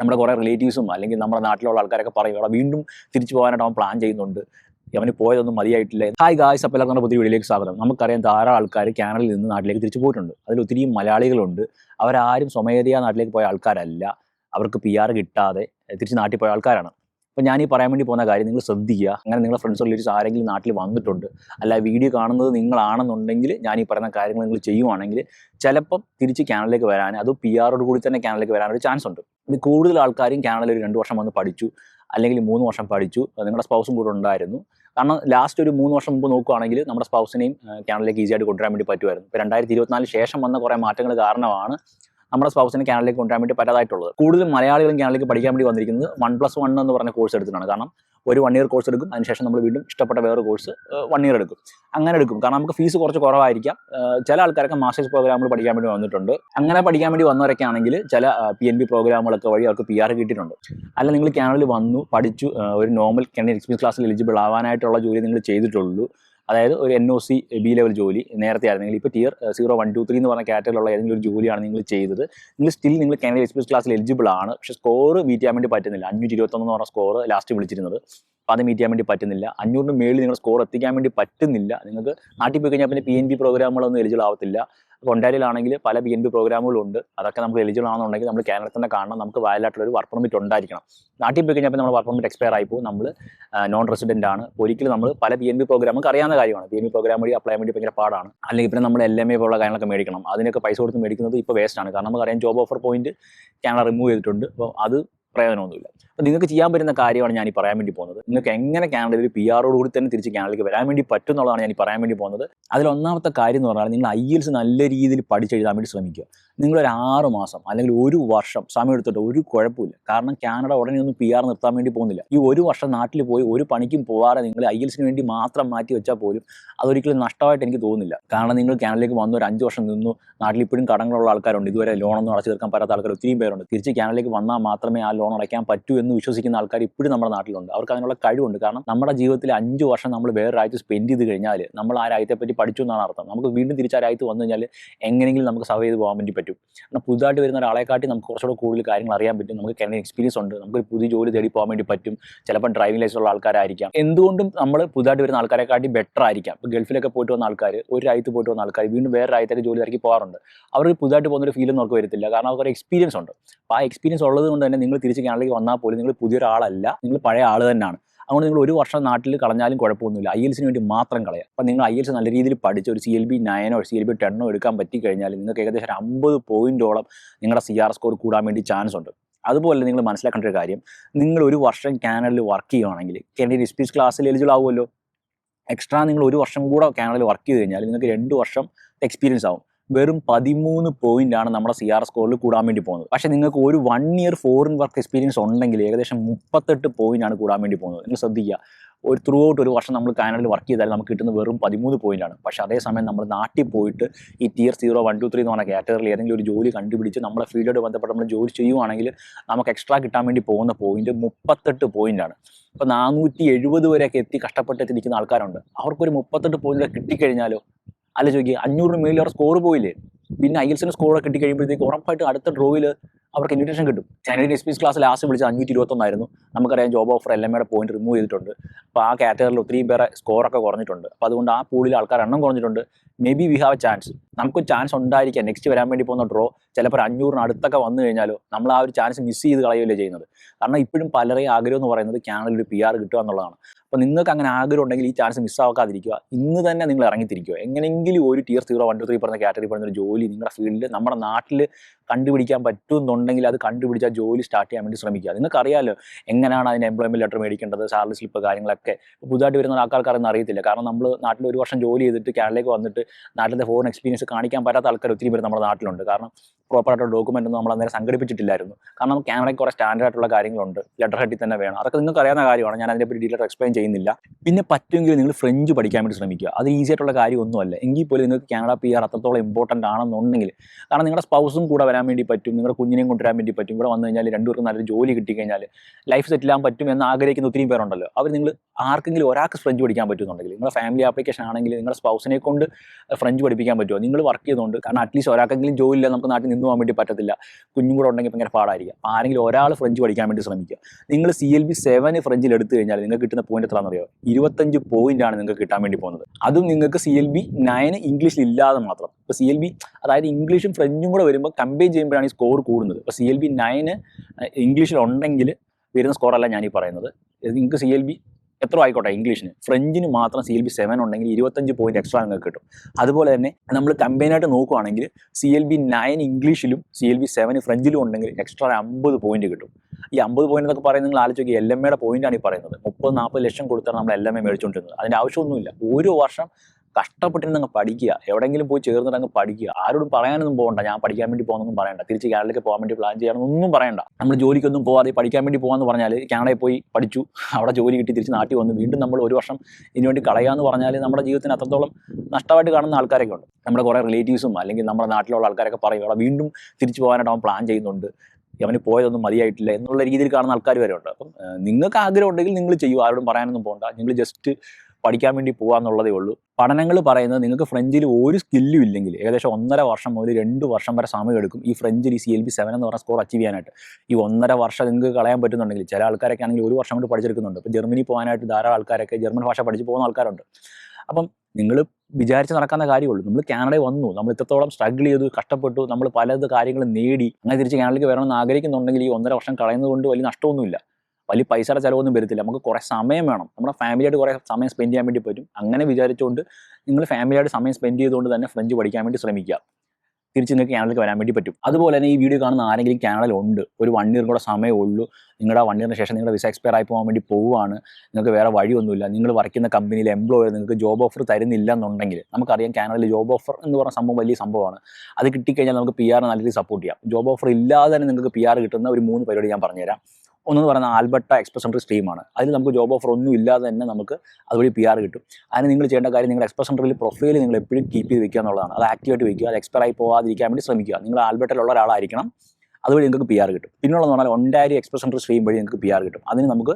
നമ്മുടെ കുറേ റിലേറ്റീവ്സും അല്ലെങ്കിൽ നമ്മുടെ നാട്ടിലുള്ള ആൾക്കാരൊക്കെ പറയും അവിടെ വീണ്ടും തിരിച്ചു പോകാനായിട്ട് അവൻ പ്ലാൻ ചെയ്യുന്നുണ്ട്. അവന് പോയതൊന്നും മതിയായിട്ടില്ല. ഹായ് ഗായ്സ് അപ്പോൾ എല്ലാവർക്കും പുതിയ വീഡിയോയിലേക്ക് സ്വാഗതം. നമുക്കറിയാം ധാരാളം ആൾക്കാർ കാനഡയിൽ നിന്ന് നാട്ടിലേക്ക് തിരിച്ചു പോയിട്ടുണ്ട്. അതിൽ ഒത്തിരി മലയാളികളുണ്ട്. അവരാരും സ്വമേധയാ നാട്ടിലേക്ക് പോയ ആൾക്കാരല്ല. അവർക്ക് പി ആർ കിട്ടാതെ തിരിച്ച് നാട്ടിൽ പോയ ആൾക്കാരാണ്. അപ്പോൾ ഞാൻ ഈ പറയാൻ വേണ്ടി പോകുന്ന കാര്യം നിങ്ങൾ ശ്രദ്ധിക്കുക. അങ്ങനെ നിങ്ങളുടെ ഫ്രണ്ട്സ് റിലേറ്റീവ്സ് ആരെങ്കിലും നാട്ടിൽ വന്നിട്ടുണ്ട്. അല്ല വീഡിയോ കാണുന്നത് നിങ്ങളാണെന്നുണ്ടെങ്കിൽ ഞാൻ ഈ പറയുന്ന കാര്യങ്ങൾ നിങ്ങൾ ചെയ്യുവാണെങ്കിൽ ചിലപ്പം തിരിച്ച് കാനഡയിലേക്ക് വരാൻ അത് പി ആറോട് കൂടി തന്നെ കാനഡയിലേക്ക് വരാനൊരു ചാൻസ് ഉണ്ട്. ഇത് കൂടുതൽ ആൾക്കാരും കാനഡയിൽ ഒരു രണ്ട് വർഷം വന്ന് പഠിച്ചു അല്ലെങ്കിൽ മൂന്ന് വർഷം പഠിച്ചു. നിങ്ങളുടെ സ്പൗസും കൂടെ ഉണ്ടായിരുന്നു. കാരണം ലാസ്റ്റ് ഒരു മൂന്ന് വർഷം മുമ്പ് നോക്കുകയാണെങ്കിൽ നമ്മുടെ സ്പൗസിനെയും കാനഡയിലേക്ക് ഈസി ആയിട്ട് കൊണ്ടുവരാൻ വേണ്ടി പറ്റുമായിരുന്നു. ഇപ്പോൾ രണ്ടായിരത്തി ഇരുപത്തിനാല് ശേഷം വന്ന കുറേ മാറ്റങ്ങൾ കാരണമാണ് നമ്മുടെ സ്പൗസിനെ കാനലിലേക്ക് കൊണ്ടുവരാൻ വേണ്ടി പറ്റാതായിട്ടുള്ളത്. കൂടുതൽ മലയാളികളും കാനലിലേക്ക് പഠിക്കാൻ വേണ്ടി വന്നിരിക്കുന്നത് വൺ പ്ലസ് വൺ എന്ന് പറഞ്ഞ കോഴ്സ് എടുത്തിട്ടാണ്. കാരണം ഒരു വൺ ഇയർ കോഴ്സ് എടുക്കും അതിനുശേഷം നമ്മൾ വീണ്ടും ഇഷ്ടപ്പെട്ട വേറെ കോഴ്സ് വൺ ഇയർ എടുക്കും. അങ്ങനെ എടുക്കും. കാരണം നമുക്ക് ഫീസ് കുറച്ച് കുറവായിരിക്കാം. ചില ആൾക്കാരൊക്കെ മാസ്റ്റേഴ്സ് പ്രോഗ്രാമുകൾ പഠിക്കാൻ വേണ്ടി വന്നിട്ടുണ്ട്. അങ്ങനെ പഠിക്കാൻ വേണ്ടി വന്നവരൊക്കെ ആണെങ്കിൽ ചില പി എൻ ബി പ്രോഗ്രാമുകളൊക്കെ വഴി അവർക്ക് പി ആർ കിട്ടിയിട്ടുണ്ട്. അല്ല നിങ്ങൾ കാനഡയിൽ വന്നു പഠിച്ചു ഒരു നോർമൽ കാനഡ എക്സ്പീരിയൻസ് ക്ലാസ്സിൽ എലിജിബിൾ ആവാനായിട്ടുള്ള ജോലി നിങ്ങൾ ചെയ്തിട്ടുള്ളൂ. അതായത് ഒരു N O C B level ജോലി നേരത്തെ ആയിരുന്നെങ്കിൽ ഇപ്പോൾ tier zero one two three എന്ന് പറഞ്ഞ കാറ്റഗറിയിലുള്ള ഏതെങ്കിലും ഒരു ജോലിയാണ് നിങ്ങൾ ചെയ്തത്. നിങ്ങൾ സ്റ്റിൽ നിങ്ങൾ കാനഡ എക്സ്പീരിയൻസ് ക്ലാസ്സിൽ എലിജിബിൾ ആണ്. പക്ഷേ സ്കോർ മീറ്റ് ചെയ്യാൻ വേണ്ടി പറ്റുന്നില്ല. അഞ്ഞൂറ്റി ഇരുപത്തൊന്ന് എന്ന് പറഞ്ഞ സ്കോർ ലാസ്റ്റ് വിളിച്ചിരുന്നത്. അപ്പോൾ അത് മീറ്റ് ചെയ്യാൻ വേണ്ടി പറ്റുന്നില്ല. അഞ്ഞൂറിന് മേളിൽ നിങ്ങൾ സ്കോർ എത്തിക്കാൻ വേണ്ടി പറ്റുന്നില്ല. നിങ്ങൾക്ക് നാട്ടിൽ പോയി കഴിഞ്ഞാൽ പിന്നെ പി എൻ ബി പ്രോഗ്രാമുകളൊന്നും എലിജിബിൾ ആവത്തില്ല. കൊണ്ടാരിയിലാണെങ്കിൽ പല ബി എൻ പി പ്രോഗ്രാമുകളും ഉണ്ട് അതൊക്കെ നമുക്ക് എലിജിബിൾ ആണെന്നുണ്ടെങ്കിൽ നമ്മൾ കേരളത്തിൽ തന്നെ കാണണം. നമുക്ക് വായലായിട്ടുള്ള ഒരു വർക്ക് പെർമിറ്റ് ഉണ്ടായിരിക്കണം. നാട്ടിൽ പോയി കഴിഞ്ഞപ്പോൾ നമ്മൾ വർക്ക് പെർമിറ്റ് എക്സ്പയർ ആയിപ്പോൾ നമ്മൾ നോൺ റെസിഡന്റ് ആണ്. ഒരിക്കലും നമ്മൾ പല ബി എൻ പി പ്രോഗ്രാം നമുക്ക് അറിയാവുന്ന കാര്യമാണ്. ബി എൻ പി പ്രോഗ്രാം വഴി അപ്ലൈ വേണ്ടി ഭയങ്കര പാടാണ്. അല്ലെങ്കിൽ പിന്നെ നമ്മൾ എൽ എം എ പോലുള്ള കാര്യങ്ങളൊക്കെ മേടിക്കണം. അതിനൊക്കെ പൈസ കൊടുത്ത് മേടിക്കുന്നത് ഇപ്പോൾ വേസ്റ്റ് ആണ്. കാരണം നമുക്കറിയാം job offer point Canada remove ചെയ്തിട്ടുണ്ട്. അപ്പോൾ അത് പ്രയോജനമൊന്നുമില്ല. അപ്പോൾ നിങ്ങൾക്ക് ചെയ്യാൻ പറ്റുന്ന കാര്യമാണ് ഞാൻ ഈ പറയാൻ വേണ്ടി പോകുന്നത്. നിങ്ങൾക്ക് എങ്ങനെ കാനഡയിൽ പി ആറോട് കൂടി തന്നെ തിരിച്ച് കാനഡയിലേക്ക് വരാൻ വേണ്ടി പറ്റും എന്നുള്ളതാണ് ഞാൻ ഈ പറയാൻ വേണ്ടി പോകുന്നത്. അതിലൊന്നാമത്തെ കാര്യം എന്ന് പറഞ്ഞാൽ നിങ്ങൾ ഐ എൽസ് നല്ല രീതിയിൽ പഠിച്ചെഴുതാൻ വേണ്ടി ശ്രമിക്കുക. നിങ്ങളൊരു ആറ് മാസം അല്ലെങ്കിൽ ഒരു വർഷം സമയം എടുത്തിട്ട് ഒരു കുഴപ്പമില്ല. കാരണം കാനഡ ഉടനെ ഒന്നും പി ആർ നിർത്താൻ വേണ്ടി പോകുന്നില്ല. ഈ ഒരു വർഷം നാട്ടിൽ പോയി ഒരു പണിക്കും പോകാതെ നിങ്ങൾ ഐ എൽസിന് വേണ്ടി മാത്രം മാറ്റി വെച്ചാൽ പോലും അതൊരിക്കലും നഷ്ടമായിട്ട് എനിക്ക് തോന്നുന്നില്ല. കാരണം നിങ്ങൾ കാനഡയിലേക്ക് വന്ന ഒരു അഞ്ച് വർഷം നിന്നു. നാട്ടിൽ ഇപ്പോഴും കടങ്ങളുള്ള ആൾക്കാരുണ്ട്. ഇതുവരെ ലോണൊന്നും അടച്ചു തീർക്കാൻ പറ്റാത്ത ആൾക്കാർ ഒത്തിരി പേരുണ്ട്. തിരിച്ച് കാനഡയിലേക്ക് വന്നാൽ മാത്രമേ ആ ലോൺ അടയ്ക്കാൻ പറ്റൂ എന്ന് വിശ്വസിക്കുന്ന ആൾക്കാർ ഇപ്പോഴും നമ്മുടെ നാട്ടിലുണ്ട്. അവർക്ക് അതിനുള്ള കഴിവുണ്ട്. കാരണം നമ്മുടെ ജീവിതത്തിൽ അഞ്ച് വർഷം നമ്മൾ വേറെ രാജ്യത്ത് സ്പെൻഡ് ചെയ്ത് കഴിഞ്ഞാൽ നമ്മൾ ആ രാജ്യത്തെപ്പറ്റി പഠിച്ചു എന്നാണ് അർത്ഥം. നമുക്ക് വീണ്ടും തിരിച്ച് ആ രാജ്യത്ത് വന്നു കഴിഞ്ഞാൽ എങ്ങനെയെങ്കിലും നമുക്ക് സർവ് ചെയ്ത് പോകാൻ വേണ്ടി പറ്റും. കാരണം പുതുതായിട്ട് വരുന്ന ഒരാളെക്കാട്ടി നമുക്ക് കുറച്ചുകൂടെ കൂടുതൽ കാര്യങ്ങൾ അറിയാൻ പറ്റും. നമുക്ക് കാനഡ എക്സ്പീരിയൻസ് ഉണ്ട്. നമുക്ക് പുതിയ ജോലി തേടി പോകാൻ വേണ്ടി പറ്റും. ചിലപ്പോൾ ഡ്രൈവിംഗ് ലൈസൻസ് ഉള്ള ആൾക്കാരായിരിക്കാം. എന്തുകൊണ്ടും നമ്മൾ പുതുതായിട്ട് വരുന്ന ആൾക്കാരെക്കാട്ടി ബെറ്റർ ആയിരിക്കാം. ഇപ്പോൾ ഗൾഫിലൊക്കെ പോയിട്ട് വന്ന ആൾക്കാർ ഒരു രാജ്യത്ത് പോയിട്ട് വന്ന ആൾക്കാർ വീണ്ടും വേറെ രാജ്യത്തേക്ക് ജോലി ഇറക്കി പോകാറുണ്ട്. അവർക്ക് പുതുതായിട്ട് പോകുന്ന ഒരു ഫീലൊന്നും അവർക്ക് വരത്തില്ല. കാരണം അവർക്ക് ഒരു എക്സ്പീരിയൻസ് ഉണ്ട്. അപ്പോൾ ആ എക്സ്പീരിയൻസ് ഉള്ളത് കൊണ്ട് തന്നെ നിങ്ങൾ തിരിച്ച് കാനഡയിലേക്ക് വന്നാൽ പോലും നിങ്ങൾ പുതിയൊരാളല്ല. നിങ്ങൾ പഴയ ആൾ തന്നെയാണ്. അതുകൊണ്ട് നിങ്ങൾ ഒരു വർഷം നാട്ടിൽ കളഞ്ഞാലും കുഴപ്പമൊന്നുമില്ല. ഐ എൽസിന് വേണ്ടി മാത്രം കളയാം. അപ്പം നിങ്ങൾ ഐ എൽസ് നല്ല രീതിയിൽ പഠിച്ച് ഒരു സി എൽ ബി നയനോ സി എൽ ബി ടെണ്ണോ എടുക്കാൻ പറ്റി കഴിഞ്ഞാൽ നിങ്ങൾക്ക് ഏകദേശം ഒരു അമ്പത് പോയിന്റോളം നിങ്ങളുടെ സി ആർ സ്കോർ കൂടാൻ വേണ്ടി ചാൻസ് ഉണ്ട്. അതുപോലെ നിങ്ങൾ മനസ്സിലാക്കേണ്ട ഒരു കാര്യം. നിങ്ങൾ ഒരു വർഷം കാനഡയിൽ വർക്ക് ചെയ്യുകയാണെങ്കിൽ കാനഡയിൽ സ്പീച്ച് ക്ലാസ്സിൽ എലിജിബിൾ ആവുമല്ലോ. എക്സ്ട്രാ നിങ്ങൾ ഒരു വർഷം കൂടെ കാനഡയിൽ വർക്ക് ചെയ്ത് കഴിഞ്ഞാൽ നിങ്ങൾക്ക് രണ്ട് വർഷം എക്സ്പീരിയൻസ് ആവും. വെറും പതിമൂന്ന് പോയിന്റ് ആണ് നമ്മുടെ സി ആർ സ്കോറിൽ കൂടാൻ വേണ്ടി പോകുന്നത്. പക്ഷേ നിങ്ങൾക്ക് ഒരു one year foreign work experience ഉണ്ടെങ്കിൽ ഏകദേശം മുപ്പത്തെട്ട് പോയിന്റ് ആണ് കൂടാൻ വേണ്ടി പോകുന്നത്. നിങ്ങൾ ശ്രദ്ധിക്കുക. ഒരു ത്രൂ ഔട്ട് ഒരു വർഷം നമ്മൾ കാനഡയിൽ വർക്ക് ചെയ്താൽ നമുക്ക് കിട്ടുന്ന വെറും പതിമൂന്ന് പോയിന്റ് ആണ്. പക്ഷേ അതേസമയം നമ്മൾ നാട്ടിൽ പോയിട്ട് ഈ tier zero one two three എന്ന് പറഞ്ഞ കാറ്റഗറിയിൽ ഏതെങ്കിലും ഒരു ജോലി കണ്ടുപിടിച്ച് നമ്മളെ ഫീൽഡോട് ബന്ധപ്പെട്ട് നമ്മൾ ജോലി ചെയ്യുവാണെങ്കിൽ നമുക്ക് എക്സ്ട്രാ കിട്ടാൻ വേണ്ടി പോകുന്ന പോയിന്റ് മുപ്പത്തെട്ട് പോയിന്റ് ആണ്. ഇപ്പോൾ നാനൂറ്റി എഴുപത് വരെയൊക്കെ എത്തി കഷ്ടപ്പെട്ട് എത്തിയിരിക്കുന്ന ആൾക്കാരുണ്ട്. അവർക്കൊരു മുപ്പത്തെട്ട് പോയിന്റ് കിട്ടിക്കഴിഞ്ഞാലോ അല്ല ചോദിക്കുക അഞ്ഞൂറിന് മേളിൽ അവർ സ്കോർ പോയില്ലേ? പിന്നെ ഐ എൽസിന് സ്കോറൊക്കെ കിട്ടി കഴിയുമ്പോഴത്തേക്ക് ഉറപ്പായിട്ട് അടുത്ത ഡ്രോയിൽ അവർക്ക് ഇൻവിറ്റേഷൻ കിട്ടും. കാനഡിയൻ എക്സ്പീരിയൻസ് ക്ലാസ് ലാസ്റ്റ് വിളിച്ച് അഞ്ഞൂറ്റി ഇരുപത്തൊന്നായിരുന്നു നമുക്കറിയാം ജോബ് ഓഫർ എൽ കൂടെ പോയിന്റ് റിമൂവ് ചെയ്തിട്ടുണ്ട്. അപ്പോൾ ആ കാറ്റഗറിയിൽ ഒത്തിരി പേരെ സ്കോറൊക്കെ കുറഞ്ഞിട്ടുണ്ട്. അപ്പോൾ അതുകൊണ്ട് ആ പൂളിൽ ആൾക്കാർ എണ്ണം കുറഞ്ഞിട്ടുണ്ട്. May be we have a chance നമുക്ക് ചാൻസ് ഉണ്ടായിരിക്കാം. നെക്സ്റ്റ് വരാൻ വേണ്ടി പോകുന്ന ഡ്രോ ചിലപ്പോൾ അഞ്ഞൂറിന് അടുത്തൊക്കെ വന്നു കഴിഞ്ഞാലോ നമ്മൾ ആ ഒരു ചാൻസ് മിസ് ചെയ്ത് കളയുകയല്ലേ ചെയ്യുന്നത്. കാരണം ഇപ്പോഴും പലരെയും ആഗ്രഹം എന്ന് പറയുന്നത് ക്യാനലിൽ ഒരു പി ആർ കിട്ടുക എന്നുള്ളതാണ്. അപ്പോൾ നിങ്ങൾക്ക് അങ്ങനെ ആഗ്രഹം ഉണ്ടെങ്കിൽ ഈ ചാൻസ് മിസ്സാവാക്കാതിരിക്കുക ഇന്ന് തന്നെ നിങ്ങൾ ഇറങ്ങിത്തിരിക്കുക. എങ്ങനെയെങ്കിലും ഒരു tier zero one two three പറഞ്ഞ കാറ്റഗറി പറഞ്ഞ ഒരു ജോലി നിങ്ങളുടെ ഫീൽഡിൽ നമ്മുടെ നാട്ടിൽ കണ്ടുപിടിക്കാൻ പറ്റുമെന്നുണ്ടെങ്കിൽ അത് കണ്ടുപിടിച്ച് ആ ജോലി സ്റ്റാർട്ട് ചെയ്യാൻ വേണ്ടി ശ്രമിക്കുക. നിങ്ങൾക്കറിയാമല്ലോ എങ്ങനെയാണ് അതിന്റെ എംപ്ലോയ്മെന്റ് ലെറ്റർ മേടിക്കേണ്ടത് സാലറി സ്ലിപ്പ് കാര്യങ്ങളൊക്കെ? പുതുതായിട്ട് വരുന്ന ആൾക്കാർക്ക് അതൊന്നും അറിയത്തില്ല. കാരണം നമ്മൾ നാട്ടിൽ ഒരു വർഷം ജോലി ചെയ്തിട്ട് കാനഡയിലേക്ക് വന്നിട്ട് നാട്ടിലെ ഫോറിൻ എക്സ്പീരിയൻസ് കാണിക്കാൻ പറ്റാത്ത ആൾക്കാർ ഒത്തിരി പേര് നമ്മുടെ നാട്ടിലുണ്ട്. കാരണം പ്രോപ്പറായിട്ടുള്ള ഡോക്യുമെന്റ് ഒന്നും നമ്മൾ അന്നേരം സംഘടിപ്പിച്ചിട്ടില്ലായിരുന്നു. കാരണം ക്യാമറയ്ക്ക് കുറേ സ്റ്റാൻഡേർഡ് ആയിട്ടുള്ള കാര്യങ്ങളുണ്ട്. ലെറ്റർ ഹെഡിൽ തന്നെ വേണം. അതൊക്കെ നിങ്ങൾക്ക് അറിയാവുന്ന കാര്യമാണ്. ഞാൻ അതിനെപ്പറ്റി ഡീറ്റെയിൽ എക്സ്പ്ലെയിൻ ചെയ്യുന്നില്ല. പിന്നെ പറ്റുമെങ്കിൽ നിങ്ങൾ ഫ്രഞ്ച് പഠിക്കാൻ വേണ്ടി ശ്രമിക്കുക. അത് ഈസി ആയിട്ടുള്ള കാര്യമൊന്നുമല്ല. എങ്കിൽ പോലും നിങ്ങൾക്ക് കാനഡ പി ആർ അത്രത്തോളം ഇമ്പോർട്ടന്റ് ആണെന്നുണ്ടെങ്കിൽ കാരണം നിങ്ങളുടെ സ്പൗസും കൂടെ വരാൻ വേണ്ടി പറ്റും. നിങ്ങളുടെ കുഞ്ഞിനെയും കൊണ്ടുവരാൻ വേണ്ടി പറ്റും. ഇവിടെ വന്നു കഴിഞ്ഞാൽ രണ്ടുപേർക്കും നല്ലൊരു ജോലി കിട്ടിക്കഴിഞ്ഞാൽ ലൈഫ് സെറ്റിൽ ആകാൻ പറ്റും എന്ന് ആഗ്രഹിക്കുന്ന ഒത്തിരി പേരുണ്ടല്ലോ. അവർ നിങ്ങൾ ആർക്കെങ്കിലും ഒരാൾക്ക് ഫ്രഞ്ച് പഠിക്കാൻ പറ്റുന്നുണ്ടെങ്കിൽ നിങ്ങളുടെ ഫാമിലി ആപ്ലിക്കേഷൻ ആണെങ്കിൽ നിങ്ങളുടെ സ്പൗസിനെ കൊണ്ട് ഫ്രഞ്ച് പഠിപ്പിക്കാൻ പറ്റുമോ? നിങ്ങൾ വർക്ക് ചെയ്തുകൊണ്ട് കാരണം അറ്റ്ലീസ്റ്റ് ഒരാൾക്കെങ്കിലും ജോലി ഇല്ല നമുക്ക് നാട്ടിൽ നിന്ന് പോകാൻ വേണ്ടി പറ്റത്തില്ല. കുഞ്ഞും കൂടെ ഉണ്ടെങ്കിൽ ഭയങ്കര പാടായിരിക്കും. അപ്പോൾ ആരെങ്കിലും ഒരാൾ ഫ്രഞ്ച് പഠിക്കാൻ വേണ്ടി ശ്രമിക്കുക. നിങ്ങൾ സി എൽ ബി സെവന് ഫ്രഞ്ചിൽ എടുത്തു കഴിഞ്ഞാൽ നിങ്ങൾക്ക് കിട്ടുന്ന പോയിന്റ് എത്രയാണെന്ന് അറിയോ ഇരുപത്തഞ്ച് പോയിന്റാണ് നിങ്ങൾക്ക് കിട്ടാൻ വേണ്ടി പോകുന്നത്. അതും നിങ്ങൾക്ക് സി എൽ ബി നയൻ ഇംഗ്ലീഷിൽ ഇല്ലാതെ മാത്രം. ഇപ്പോൾ സി എൽ ബി അതായത് ഇംഗ്ലീഷും ഫ്രഞ്ചും കൂടെ വരുമ്പോൾ കമ്പയർ ചെയ്യുമ്പോഴാണ് ഈ സ്കോർ കൂടുന്നത്. ഇപ്പോൾ സി എൽ ബി നയന് ഇംഗ്ലീഷിൽ ഉണ്ടെങ്കിൽ വരുന്ന സ്കോറല്ല ഞാനീ പറയുന്നത്. നിങ്ങൾക്ക് സി എൽ ബി എത്ര ആയിക്കോട്ടെ ഇംഗ്ലീഷിന്. ഫ്രഞ്ചിന് മാത്രം സി എൽ ബി സെവൻ ഉണ്ടെങ്കിൽ ഇരുപത്തഞ്ച് പോയിന്റ് എക്സ്ട്രാ നിങ്ങൾക്ക് കിട്ടും. അതുപോലെ തന്നെ നമ്മൾ കമ്പൈനായിട്ട് നോക്കുവാണെങ്കിൽ സി എൽ ബി നയൻ ഇംഗ്ലീഷിലും സി എൽ ബി സെവൻ ഫ്രഞ്ചിലും ഉണ്ടെങ്കിൽ എക്സ്ട്രാ അമ്പത് പോയിന്റ് കിട്ടും. ഈ അമ്പത് പോയിന്റ് എന്നൊക്കെ പറയുന്നത് നിങ്ങൾ ആലോചിച്ച് നോക്കി എൽ എം എയുടെ പോയിന്റാണ് ഈ പറയുന്നത്. മുപ്പത് നാൽപ്പത് ലക്ഷം കൊടുത്താണ് നമ്മൾ എൽ എം എ മേടിച്ചുകൊണ്ടിരുന്നത് അതിന്റെ ആവശ്യമൊന്നുമില്ല. ഒരു വർഷം കഷ്ടപ്പെട്ടിരുന്ന് അങ്ങ് പഠിക്കുക. എവിടെയെങ്കിലും പോയി ചേർന്നിട്ട് അങ്ങ് പഠിക്കുക. ആരോടും പറയാനൊന്നും പോകണ്ട. ഞാൻ പഠിക്കാൻ വേണ്ടി പോകുന്നൊന്നും പറയണ്ട. തിരിച്ച് കാനഡയിലേക്ക് പോകാൻ വേണ്ടി പ്ലാൻ ചെയ്യാനൊന്നും പറയണ്ട. നമ്മൾ ജോലിക്കൊന്നും പോകാതെ പഠിക്കാൻ വേണ്ടി പോകാമെന്ന് പറഞ്ഞാൽ കാനഡയിൽ പോയി പഠിച്ചു. അവിടെ ജോലി കിട്ടി തിരിച്ച് നാട്ടിൽ വന്നു. വീണ്ടും നമ്മൾ ഒരു വർഷം ഇതിനു വേണ്ടി കളയാന്ന് പറഞ്ഞാൽ നമ്മുടെ ജീവിതത്തിന് അത്രത്തോളം നഷ്ടമായിട്ട് കാണുന്ന ആൾക്കാരൊക്കെ ഉണ്ട്. നമ്മുടെ കുറേ റിലേറ്റീവ്സും അല്ലെങ്കിൽ നമ്മുടെ നാട്ടിലുള്ള ആൾക്കാരൊക്കെ പറയും അവിടെ വീണ്ടും തിരിച്ചു പോകാനായിട്ട് അവൻ പ്ലാൻ ചെയ്യുന്നുണ്ട്. അവന് പോയതൊന്നും മതിയായിട്ടില്ല. എന്നുള്ള രീതിയിൽ കാണുന്ന ആൾക്കാർ വരെ ഉണ്ട്. അപ്പം നിങ്ങൾക്ക് ആഗ്രഹം ഉണ്ടെങ്കിൽ നിങ്ങൾ ചെയ്യൂ. ആരോടും പറയാനൊന്നും പോകണ്ട. നിങ്ങൾ ജസ്റ്റ് പഠിക്കാൻ വേണ്ടി പോകാന്നുള്ളതേ ഉള്ളൂ. പഠനങ്ങൾ പറയുന്നത് നിങ്ങൾക്ക് ഫ്രഞ്ചിൽ ഒരു സ്കില്ലും ഇല്ലെങ്കിൽ ഏകദേശം ഒന്നര വർഷം മുതൽ രണ്ട് വർഷം വരെ സമയം എടുക്കും ഈ ഫ്രഞ്ചിൽ ഈ സി എൽ ബി സെവൻ എന്ന് പറഞ്ഞ സ്കോർ അച്ചീവ് ചെയ്യാനായിട്ട്. ഈ ഒന്നര വർഷം നിങ്ങൾക്ക് കളയാൻ പറ്റുന്നുണ്ടെങ്കിൽ ചില ആൾക്കാരൊക്കെ ആണെങ്കിൽ ഒരു വർഷം കൊണ്ട് പഠിച്ചെടുക്കുന്നുണ്ട്. ഇപ്പോൾ ജർമ്മനി പോകാനായിട്ട് ധാരാളം ആൾക്കാരൊക്കെ ജർമ്മൻ ഭാഷ പഠിച്ചു പോകുന്ന ആൾക്കാരുണ്ട്. അപ്പം നിങ്ങൾ വിചാരിച്ച് നടക്കുന്ന കാര്യമുള്ളൂ. നമ്മൾ കാനഡയിൽ വന്നു. നമ്മൾ ഇത്രത്തോളം സ്ട്രഗിൾ ചെയ്തു കഷ്ടപ്പെട്ടു. നമ്മൾ പലത് കാര്യങ്ങൾ നേടി അങ്ങനെ തിരിച്ച് കാനഡയിലേക്ക് വരണമെന്ന് ആഗ്രഹിക്കുന്നുണ്ടെങ്കിൽ ഈ ഒന്നര വർഷം കളയുന്നത് കൊണ്ട് വലിയ നഷ്ടമൊന്നുമില്ല. വലിയ പൈസയുടെ ചിലവൊന്നും വരത്തില്ല. നമുക്ക് കുറേ സമയം വേണം. നമ്മുടെ ഫാമിലിയായിട്ട് കുറേ സമയം സ്പെൻഡ് ചെയ്യാൻ വേണ്ടി പറ്റും. അങ്ങനെ വിചാരിച്ചുകൊണ്ട് നിങ്ങൾ ഫാമിലിയായിട്ട് സമയം സ്പെൻഡ് ചെയ്തുകൊണ്ട് തന്നെ ഫ്രഞ്ച് പഠിക്കാൻ വേണ്ടി ശ്രമിക്കുക. തിരിച്ച് നിങ്ങൾക്ക് കാനഡയിലേക്ക് വരാൻ വേണ്ടി പറ്റും. അതുപോലെ തന്നെ ഈ വീഡിയോ കാണുന്ന ആരെങ്കിലും കാനഡയിൽ ഉണ്ട്. ഒരു വൺ ഇയർ കൂടെ സമയമേ ഉള്ളൂ. നിങ്ങളുടെ വൺ ഇയറിന് ശേഷം നിങ്ങളുടെ വിസ എക്സ്പയർ ആയി പോകാൻ വേണ്ടി പോവുകയാണ്. നിങ്ങൾക്ക് വേറെ വഴിയൊന്നുമില്ല. നിങ്ങൾ വർക്കുന്ന കമ്പനിയിൽ എംപ്ലോയർ നിങ്ങൾക്ക് ജോബ് ഓഫർ തരുന്നില്ല എന്നുണ്ടെങ്കിൽ നമുക്കറിയാം കാനഡയിൽ ജോബ് ഓഫർ എന്ന് പറഞ്ഞ സംഭവം വലിയ സംഭവമാണ്. അത് കിട്ടിക്കഴിഞ്ഞാൽ നമുക്ക് പി ആർ നല്ല രീതിയിൽ സപ്പോർട്ട് ചെയ്യാം. ജോബ് ഓഫർ ഇല്ലാതെ തന്നെ നിങ്ങൾക്ക് പി ആർ കിട്ടുന്ന ഒരു മൂന്ന് പരിപാടി ഞാൻ പറഞ്ഞുതരാം. ഒന്നെന്ന് പറയുന്ന ആൽബർട്ട എക്സ്പ്രസ് സെന്റർ സ്ട്രീമാണ്. അതിൽ നമുക്ക് ജോബ് ഓഫർ ഒന്നും ഇല്ലാതെ തന്നെ നമുക്ക് അതുവഴി പി ആർ കിട്ടും. അതിന് നിങ്ങൾ ചെയ്യേണ്ട കാര്യം നിങ്ങൾ എക്സ്പ്രസ് സെന്ററിൽ പ്രൊഫൈൽ നിങ്ങൾ എപ്പോഴും കീപ്പ് ചെയ്ത് വെക്കുക എന്നുള്ളതാണ്. അത് ആക്റ്റീവായിട്ട് വയ്ക്കുക അത് എക്സ്പയർ ആയി പോകാതിരിക്കാൻ വേണ്ടി ശ്രമിക്കുക. നിങ്ങൾ ആൽബർട്ടിലുള്ള ഒരാളായിരിക്കണം അതുവഴി നിങ്ങൾക്ക് പി ആർ കിട്ടും. പിന്നുള്ളതെന്ന് പറഞ്ഞാൽ ഒണ്ടാരി എക്സ്പ്രസ് സെന്റർ സ്ട്രീം വഴി നിങ്ങൾക്ക് പി ആർ കിട്ടും. അതിന് നമുക്ക്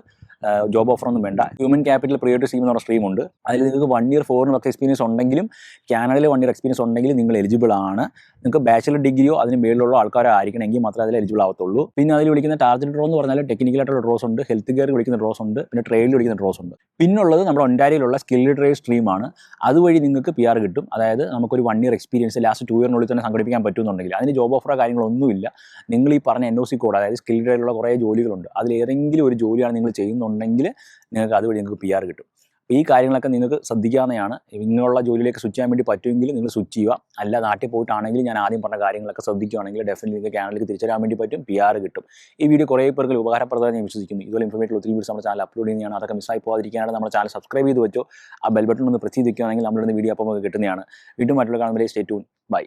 ജോബ് ഓഫർ ഒന്നും വേണ്ട. ഹ്യൂമൻ ക്യാപിറ്റൽ പ്രിയോറിറ്റി സ്കീം എന്ന് പറഞ്ഞ സ്ട്രീം ഉണ്ട്. അതിൽ നിങ്ങൾക്ക് one year foreign work experience ഉണ്ടെങ്കിലും കാനഡയിൽ വൺ ഇയർ എക്സ്പീരിയൻസ് ഉണ്ടെങ്കിലും നിങ്ങൾ എലിജിബിൾ ആണ്. നിങ്ങൾക്ക് ബാച്ചിലർ ഡിഗ്രിയോ അതിന് മേളിലുള്ള ആൾക്കാരോ ആയിരിക്കണമെങ്കിൽ മാത്രമേ അതിൽ എലിജിബിൾ ആവത്തുള്ളൂ. പിന്നെ അതിൽ വിളിക്കുന്ന ടാർജറ്റ് ഡ്രോ എന്ന് പറഞ്ഞാൽ ടെക്നിക്കലായിട്ടുള്ള ഡ്രോസ് ഉണ്ട്. ഹെൽത്ത് കെയർ വിളിക്കുന്ന ഡ്രോസ് ഉണ്ട്. പിന്നെ ട്രേഡിൽ വിളിക്കുന്ന ഡ്രോസ് ഉണ്ട്. പിന്നുള്ളത് നമ്മുടെ ഒണ്ടാരിയിലുള്ള സ്കിൽഡ് ട്രേഡ് സ്ട്രീമാണ് അതുവഴി നിങ്ങൾക്ക് പി ആർ കിട്ടും. അതായത് നമുക്കൊരു one year experience last two ഇയറിനുള്ളിൽ തന്നെ സംഘടിപ്പിക്കാൻ പറ്റുമെന്നുണ്ടെങ്കിൽ അതിന് ജോബ് ഓഫറോ കാര്യങ്ങളൊന്നുമില്ല നിങ്ങൾ ഈ പറഞ്ഞ എൻ ഒ സി കോഡ് അതായത് സ്കിൽ ട്രേഡിലുള്ള കുറേ ജോലികളുണ്ട്. അതിൽ ഏതെങ്കിലും ഒരു ജോലിയാണ് നിങ്ങൾ ചെയ്യുന്നുണ്ടെങ്കിൽ നിങ്ങൾക്ക് അതുവഴി നിങ്ങൾക്ക് പി ആർ കിട്ടും. അപ്പോൾ ഈ കാര്യങ്ങളൊക്കെ നിങ്ങൾക്ക് ശ്രദ്ധിക്കാവുന്നതാണ്. ഇങ്ങനെയുള്ള ജോലിയിലേക്ക് സ്വിച്ച് ചെയ്യാൻ വേണ്ടി പറ്റുമെങ്കിൽ നിങ്ങൾ സ്വിച്ച് ചെയ്യുക. അല്ല നാട്ടിൽ പോയിട്ടാണെങ്കിൽ ഞാൻ ആദ്യം പറഞ്ഞ കാര്യങ്ങളൊക്കെ ശ്രദ്ധിക്കുകയാണെങ്കിൽ ഡെഫിനറ്റ്ലി നിങ്ങൾക്ക് ചാനലിലേക്ക് തിരിച്ചറിയാൻ വേണ്ടി പറ്റും പി ആർ കിട്ടും. ഈ വീഡിയോ കുറേ പേർക്ക് ഉപകാരപ്രദമായി ഞാൻ വിശ്വസിക്കുന്നു. ഇതുപോലെ ഇൻഫർമേറ്റീവ് ഒത്തിരി വീഡിയോസ് നമ്മുടെ ചാനൽ അപ്ലോഡ് ചെയ്യുന്നതാണ്. അതൊക്കെ മിസ്സായി പോകാതിരിക്കാനാണ് നമ്മുടെ ചാനൽ സബ്സ്ക്രൈബ് ചെയ്ത് വെച്ചോ. ആ ബെൽ ബട്ടൺ ഒന്ന് പ്രസ് ചെയ്ത് വെക്കുകയാണെങ്കിൽ വീഡിയോ അപ്പോൾ നമുക്ക് കിട്ടുന്നതാണ്. വീണ്ടും മറ്റുള്ള കാണുമ്പോൾ സ്റ്റേ ട്യൂൺ ബൈ